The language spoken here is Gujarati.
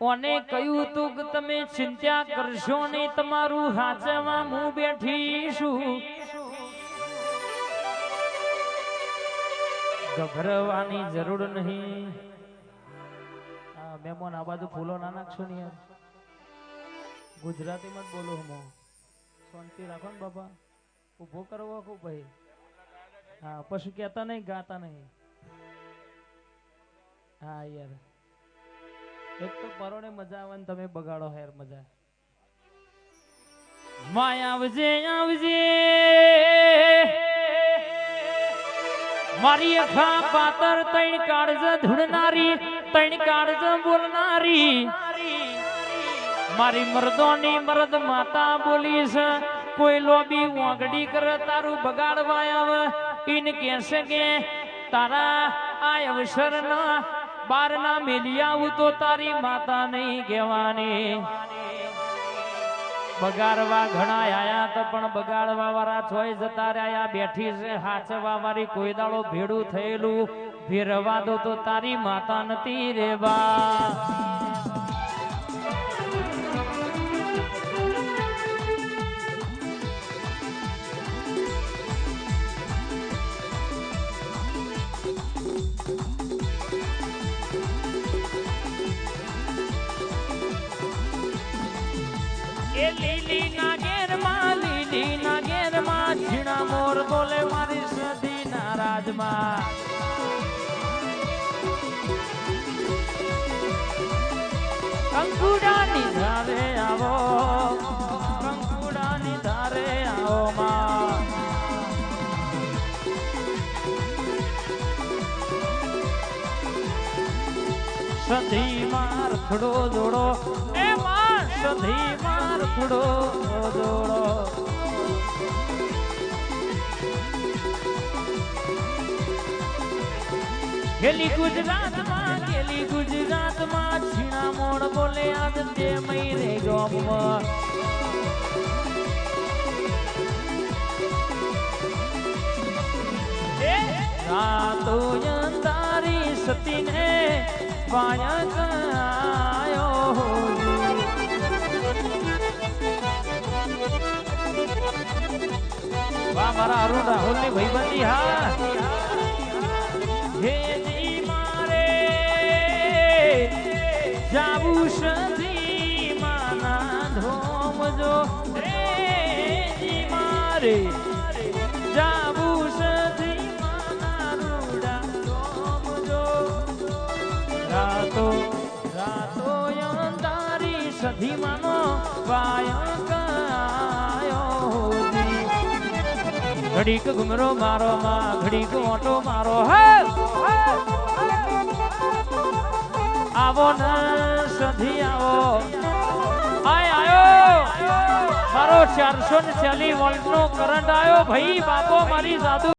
ઓને કહ્યું તું કે તમે ચિંતા કરશો નહીં, તમારું હાચવા હું બેઠી ગભરવાની જરૂર નહીં. આ આ બાજુ ફૂલો ના નાખશો ને યાર. ગુજરાતીમાં જ બોલો હું. શાંતિ રાખો ને બાપા. ઊભો કરવો ખૂબ ભાઈ. હા, પછી કહેતા નહીં, ગાતા નહીં. હા, યાર. એક તો પરોણે મજા આવે તમે બગાડો હેર મજા. માય આવજે આવજે. મારી અખા પાતર તૈણ કાળજ ધૂણનારી તૈણ કાળજ બોલનારી. મારી મરદોની મરદ માતા બોલીશ કોઈ લોબી વાંગડી કરે તારું બગાડવા આવે. ઇન કહેશે કે તારા આ અવસર ના બાર ના મેલી આવું તો તારી માતા નહીં કહેવાની. બગાડવા ઘણા આયા તો પણ બગાડવા વાળા છોય જતા રહ્યા. બેઠી છે, હાચવા વાળી કોઈ દાડો ભેડું થયેલું. ફેરવા દો તો તારી માતા નથી રેવા એ લીલી ના ઘેરમાં લીલી ના ઘેરમાં ઝીણા મોરમાં. થોડો દોડો, એ માર સધી માર થોડો જોડો ગેલી ગુજરાતમાં ગેલી ગુજરાતમાં, છીણા મોણ બોલે આજ તે મૈરે ગોમમાં. રાતો અંધારી સતીને પાયક વાહ મારા અરુણ રાહુલની ભાઈબંધી, હા. હે જી મારે, જાવું સધી રાતો રાતો અંધારી સધી માનો વાયક ઘડીક ઘુમરો મારો, માં ઘડીક ઓટો મારો. હે આવો ન સધી આવો. આય, આયો. મારો ચારસો ને ચાલી વોલ્ટ નો કરંટ આવ્યો ભાઈ બાપો મારી જાદુ